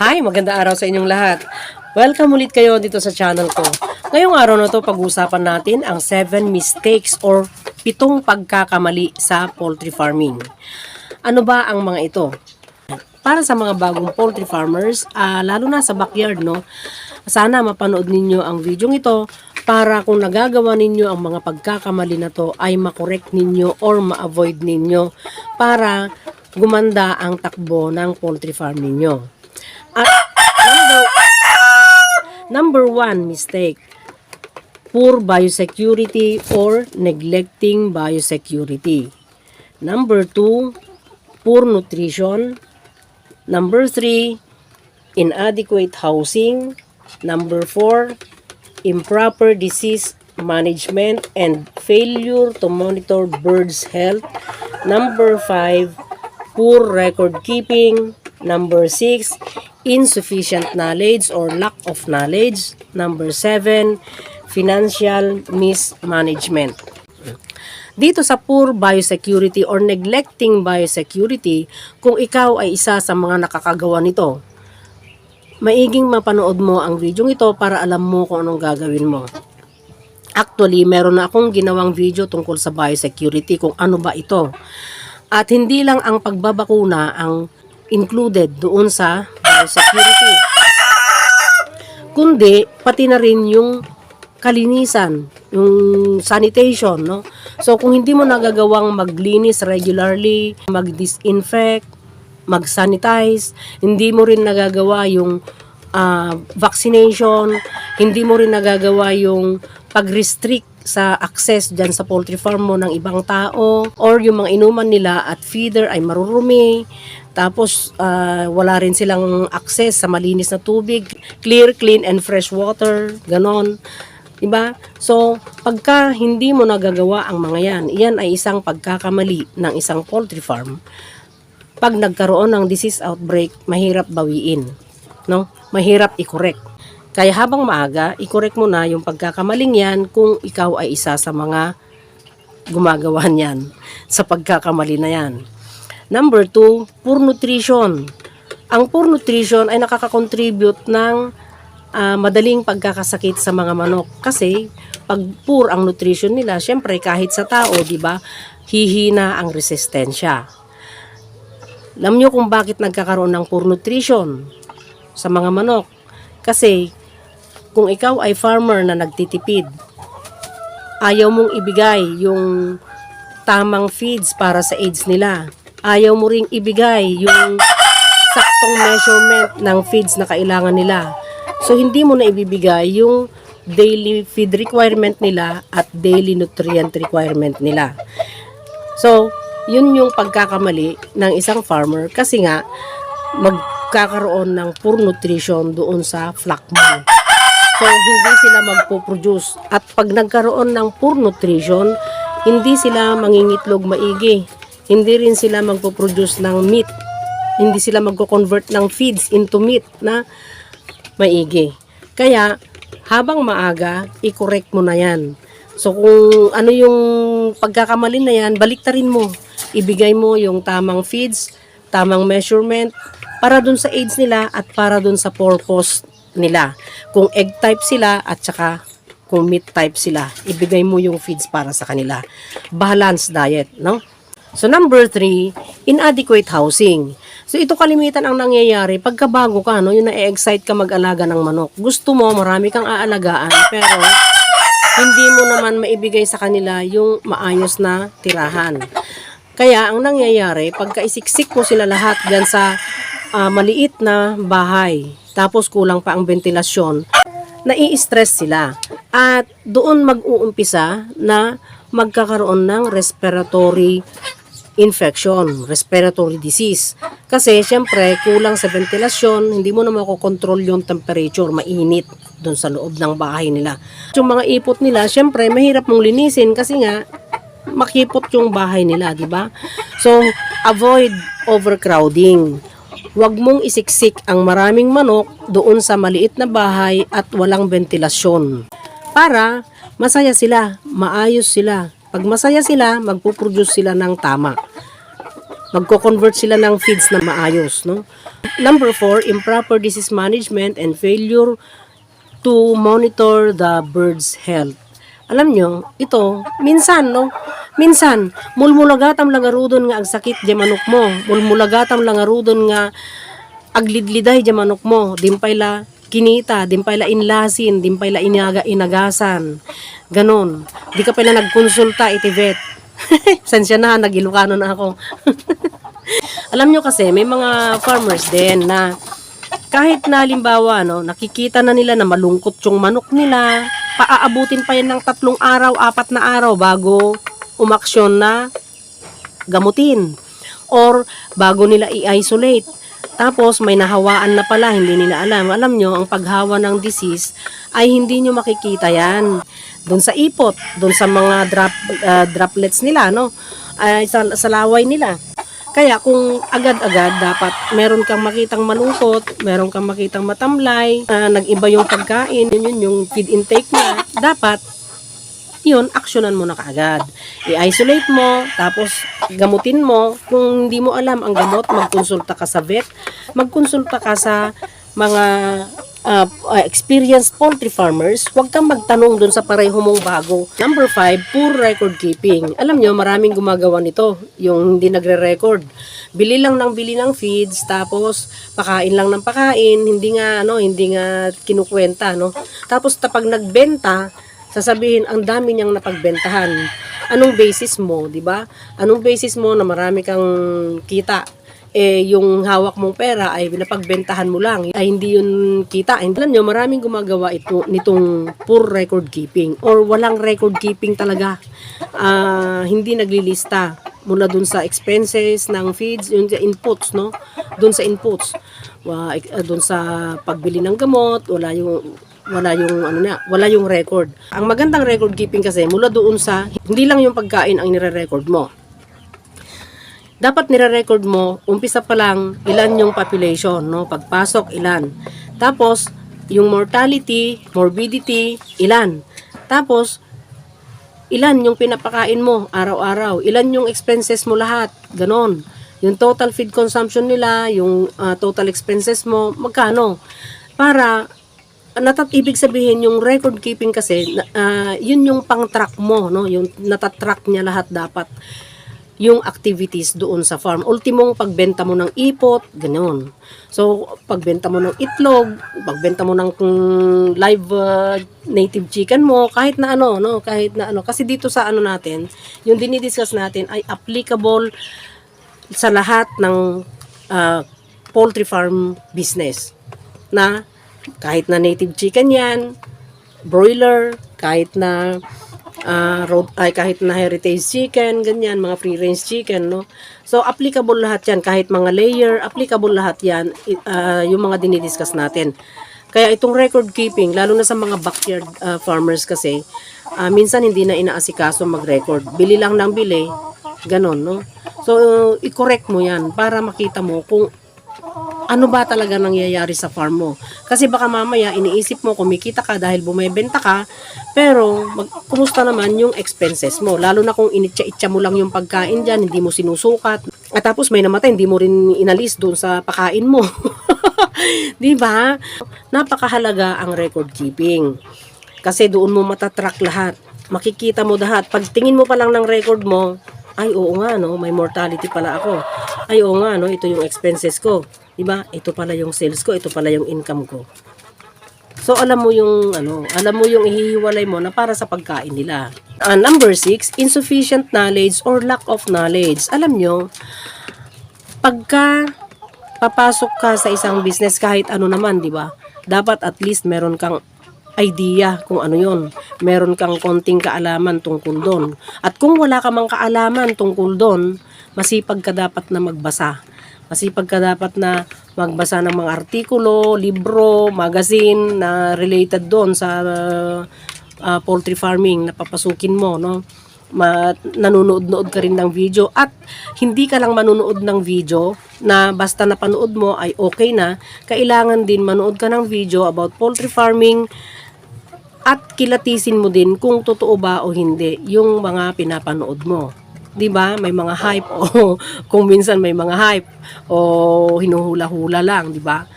Hi, maganda araw sa inyong lahat. Welcome ulit kayo dito sa channel ko. Ngayong araw na to pag-uusapan natin ang 7 mistakes or pitong pagkakamali sa poultry farming. Ano ba ang mga ito? Para sa mga bagong poultry farmers, ah, lalo na sa backyard, no? Sana mapanood ninyo ang video ito para kung nagagawa ninyo ang mga pagkakamali na to ay makorek ninyo or ma-avoid ninyo para gumanda ang takbo ng poultry farm ninyo. Ah, number, number one mistake, poor biosecurity or neglecting biosecurity. Number two, poor nutrition. Number three, inadequate housing. Number four, improper disease management and failure to monitor birds' health. Number five, poor record keeping. Number six, insufficient knowledge or lack of knowledge. Number seven, financial mismanagement. Dito sa poor biosecurity or neglecting biosecurity, kung ikaw ay isa sa mga nakakagawa nito, maiging mapanood mo ang video ito para alam mo kung anong gagawin mo. Actually, meron na akong ginawang video tungkol sa biosecurity kung ano ba ito. At hindi lang ang pagbabakuna ang included doon sa biosecurity. Kundi, pati na rin yung kalinisan, yung sanitation, no? So, kung hindi mo nagagawang maglinis regularly, mag-disinfect, mag-sanitize, hindi mo rin nagagawa yung ah, vaccination, hindi mo rin nagagawa yung pag-restrict sa access dyan sa poultry farm mo ng ibang tao or yung mga inuman nila at feeder ay marurumi tapos ah, wala rin silang access sa malinis na tubig clear, clean and fresh water ganon Diba? So, pagka hindi mo nagagawa ang mga yan, iyan ay isang pagkakamali ng isang poultry farm. Pag nagkaroon ng disease outbreak, mahirap bawiin. No? Mahirap i-correct. Kaya habang maaga, i-correct mo na yung pagkakamaling yan kung ikaw ay isa sa mga gumagawa niyan sa pagkakamali na yan. Number two, poor nutrition. Ang poor nutrition ay nakaka-contribute ng ah, madaling pagkakasakit sa mga manok kasi pag poor ang nutrition nila, syempre kahit sa tao, 'di ba, hihina ang resistensya. Alam niyo kung bakit nagkakaroon ng poor nutrition sa mga manok? Kasi kung ikaw ay farmer na nagtitipid, ayaw mong ibigay yung tamang feeds para sa aids nila. Ayaw mo ring ibigay yung saktong measurement ng feeds na kailangan nila. So, hindi mo na ibibigay yung daily feed requirement nila at daily nutrient requirement nila. So, yun yung pagkakamali ng isang farmer kasi nga magkakaroon ng poor nutrition doon sa flock mo. So, hindi sila magpo-produce. At pag nagkaroon ng poor nutrition, hindi sila mangingitlog maigi. Hindi rin sila magpo-produce ng meat. Hindi sila magko-convert ng feeds into meat na maigi. Kaya, habang maaga, i-correct mo na yan. So, kung ano yung pagkakamali na yan, baliktarin mo. Ibigay mo yung tamang feeds, tamang measurement, para dun sa aids nila at para dun sa purpose nila. Kung egg type sila at saka kung meat type sila, ibigay mo yung feeds para sa kanila. Balanced diet, no? So number three, inadequate housing. So ito kalimitan ang nangyayari pagkabago ka, no, yung na-excite ka mag-alaga ng manok. Gusto mo, marami kang aalagaan, pero hindi mo naman maibigay sa kanila yung maayos na tirahan. Kaya ang nangyayari, pagka isiksik mo sila lahat dyan sa ah, maliit na bahay, tapos kulang pa ang ventilasyon, nai-stress sila. At doon mag-uumpisa na magkakaroon ng respiratory infection, respiratory disease. Kasi syempre, kulang sa ventilasyon, hindi mo na makokontrol yung temperature, mainit doon sa loob ng bahay nila. Yung mga ipot nila, syempre, mahirap mong linisin kasi nga, makipot yung bahay nila, di ba? So, avoid overcrowding. Huwag mong isiksik ang maraming manok doon sa maliit na bahay at walang ventilasyon. Para masaya sila, maayos sila. Pag masaya sila, magpuproduce sila ng tama. magko-convert sila ng feeds na maayos, no? Number four, improper disease management and failure to monitor the bird's health. Alam nyo, ito, minsan, no? Minsan, mulmulagatam lang arudon nga ang sakit di manok mo. Mulmulagatam lang arudon nga aglidliday di manok mo. Dimpay la kinita, dimpay la inlasin, dimpay la inaga, inagasan. Ganon. Di ka pala nagkonsulta iti vet. Sensya na, nag-Ilocano na ako. Alam nyo kasi, may mga farmers din na kahit na halimbawa, no, nakikita na nila na malungkot yung manok nila, paaabutin pa yan ng tatlong araw, apat na araw bago umaksyon na gamutin. Or bago nila i-isolate. Tapos may nahawaan na pala, hindi nila alam. Alam nyo, ang paghawa ng disease ay hindi nyo makikita yan. Doon sa ipot, doon sa mga drop, ah, droplets nila, no? Ay, sa, sa laway nila. Kaya kung agad-agad dapat meron kang makitang malungkot, meron kang makitang matamlay, ah, nag-iba yung pagkain, yun yun yung feed intake niya, dapat yun, aksyonan mo na kaagad. I-isolate mo, tapos gamutin mo. Kung hindi mo alam ang gamot, magkonsulta ka sa vet, magkonsulta ka sa mga uh, experienced poultry farmers, huwag kang magtanong dun sa pareho mong bago. Number five, poor record keeping. Alam nyo, maraming gumagawa nito, yung hindi nagre-record. Bili lang ng bili ng feeds, tapos pakain lang ng pakain, hindi nga, ano, hindi nga kinukwenta, no? Tapos tapag nagbenta, sasabihin ang dami niyang napagbentahan. Anong basis mo, 'di ba? Anong basis mo na marami kang kita? Eh yung hawak mong pera ay napagbentahan mo lang. Ay hindi yun kita. And alam nyo, maraming gumagawa ito nitong poor record keeping or walang record keeping talaga. Ah, hindi naglilista mula dun sa expenses ng feeds, yung inputs, no? Dun sa inputs. Wa, uh, dun sa pagbili ng gamot, wala yung wala yung ano na, wala yung record. Ang magandang record keeping kasi mula doon sa hindi lang yung pagkain ang nire-record mo. Dapat nire-record mo, umpisa pa lang ilan yung population, no? Pagpasok ilan. Tapos yung mortality, morbidity, ilan. Tapos ilan yung pinapakain mo araw-araw, ilan yung expenses mo lahat, ganon. Yung total feed consumption nila, yung ah, total expenses mo, magkano? Para natat ibig sabihin yung record keeping kasi ah, yun yung pang-track mo no yung natatrack niya lahat dapat yung activities doon sa farm. Ultimong pagbenta mo ng ipot, ganoon. So, pagbenta mo ng itlog, pagbenta mo ng live uh, native chicken mo, kahit na ano, no, kahit na ano. Kasi dito sa ano natin, yung dinidiscuss natin ay applicable sa lahat ng uh, poultry farm business na kahit na native chicken yan, broiler, kahit na ah, road, ay kahit na heritage chicken, ganyan, mga free range chicken, no? So, applicable lahat yan, kahit mga layer, applicable lahat yan, ah, yung mga dinidiscuss natin. Kaya itong record keeping, lalo na sa mga backyard ah, farmers kasi, ah, minsan hindi na inaasikaso mag-record. Bili lang ng bili, ganon, no? So, i-correct mo yan para makita mo kung ano ba talaga nangyayari sa farm mo. Kasi baka mamaya iniisip mo kumikita ka dahil bumebenta ka, pero mag, kumusta naman yung expenses mo? Lalo na kung initsa-itsa mo lang yung pagkain dyan, hindi mo sinusukat. At tapos may namatay, hindi mo rin inalis doon sa pakain mo. Di ba? Napakahalaga ang record keeping. Kasi doon mo matatrack lahat. Makikita mo lahat. Pag tingin mo pa lang ng record mo, ay oo nga no, may mortality pala ako. Ay oo nga no, ito yung expenses ko. 'Di ba? Ito pala yung sales ko, ito pala yung income ko. So alam mo yung ano, alam mo yung ihihiwalay mo na para sa pagkain nila. Ah, number six, insufficient knowledge or lack of knowledge. Alam nyo, pagka papasok ka sa isang business kahit ano naman, 'di ba? Dapat at least meron kang idea kung ano yon. Meron kang konting kaalaman tungkol doon. At kung wala ka mang kaalaman tungkol doon, masipag ka dapat na magbasa. Masipag ka dapat na magbasa ng mga artikulo, libro, magazine na related doon sa uh, poultry farming na papasukin mo, no? Ma, nanonood-nood ka rin ng video at hindi ka lang manonood ng video na basta napanood mo ay okay na, kailangan din manood ka ng video about poultry farming at kilatisin mo din kung totoo ba o hindi yung mga pinapanood mo. 'Di ba? May mga hype o kung minsan may mga hype o hinuhula-hula lang, 'di ba?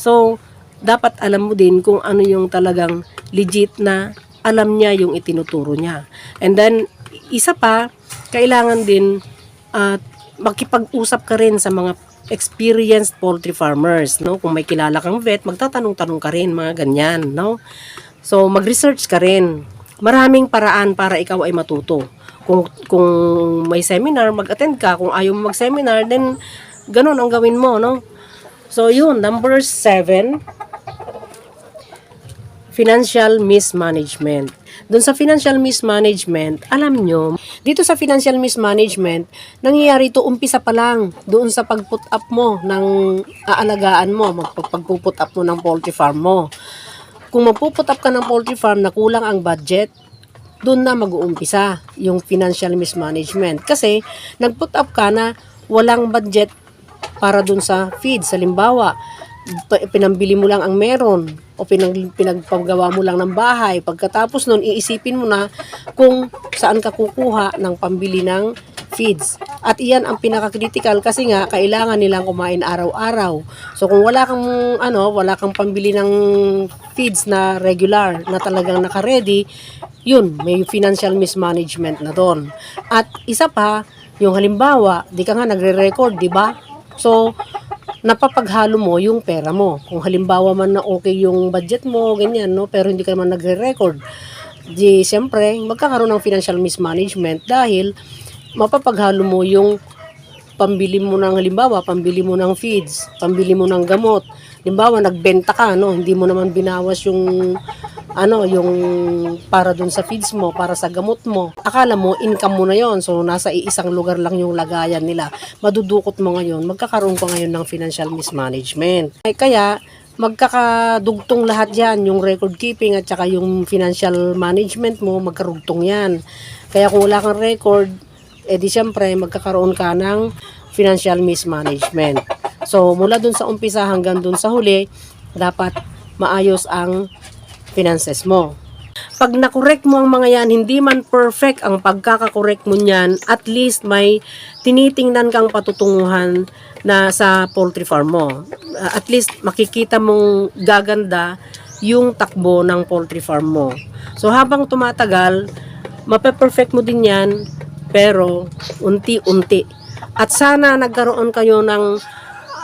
So, dapat alam mo din kung ano yung talagang legit na alam niya yung itinuturo niya. And then, isa pa, kailangan din at makipag-usap ka rin sa mga experienced poultry farmers, no? Kung may kilala kang vet, magtatanong-tanong ka rin, mga ganyan, no? So, mag-research ka rin. Maraming paraan para ikaw ay matuto. Kung, kung may seminar, mag-attend ka. Kung ayaw mo mag-seminar, then ganun ang gawin mo, no? So, yun, number seven, financial mismanagement. Doon sa financial mismanagement, alam nyo, dito sa financial mismanagement, nangyayari ito umpisa pa lang doon sa pag-put up mo ng aalagaan mo, magpag-put up mo ng poultry farm mo. Kung magpuput up ka ng poultry farm na kulang ang budget, doon na mag-uumpisa yung financial mismanagement. Kasi, nag-put up ka na walang budget para doon sa feed. Sa limbawa, pa- pinambili mo lang ang meron o pinag, pinagpagawa mo lang ng bahay. Pagkatapos nun, iisipin mo na kung saan ka kukuha ng pambili ng feeds. At iyan ang pinaka-critical kasi nga kailangan nilang kumain araw-araw. So kung wala kang ano, wala kang pambili ng feeds na regular na talagang naka-ready, yun, may financial mismanagement na doon. At isa pa, yung halimbawa, di ka nga nagre-record, di ba? So, napapaghalo mo yung pera mo. Kung halimbawa man na okay yung budget mo, ganyan, no? Pero hindi ka naman nagre-record. Di, siyempre, magkakaroon ng financial mismanagement dahil mapapaghalo mo yung pambili mo ng halimbawa, pambili mo ng feeds, pambili mo ng gamot. Halimbawa, nagbenta ka, no? Hindi mo naman binawas yung ano, yung para dun sa feeds mo, para sa gamot mo. Akala mo, income mo na yon So, nasa iisang lugar lang yung lagayan nila. Madudukot mo ngayon, magkakaroon ka ngayon ng financial mismanagement. Ay, kaya, magkakadugtong lahat yan, yung record keeping at saka yung financial management mo, magkarugtong yan. Kaya kung wala kang record, eh di syempre magkakaroon ka ng financial mismanagement. So, mula dun sa umpisa hanggang dun sa huli, dapat maayos ang finances mo. Pag nakorek mo ang mga yan, hindi man perfect ang pagkakakorek mo niyan, at least may tinitingnan kang patutunguhan na sa poultry farm mo. At least makikita mong gaganda yung takbo ng poultry farm mo. So habang tumatagal, mape-perfect mo din yan, pero unti-unti. At sana nagkaroon kayo ng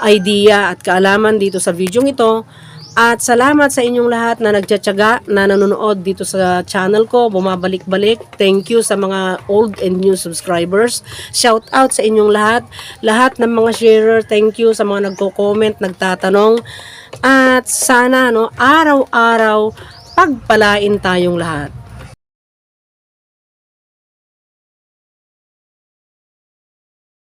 idea at kaalaman dito sa video ito. At salamat sa inyong lahat na nagtsatsaga, na nanonood dito sa channel ko, bumabalik-balik. Thank you sa mga old and new subscribers. Shout out sa inyong lahat. Lahat ng mga sharer, thank you sa mga nagko-comment, nagtatanong. At sana no, araw-araw pagpalain tayong lahat.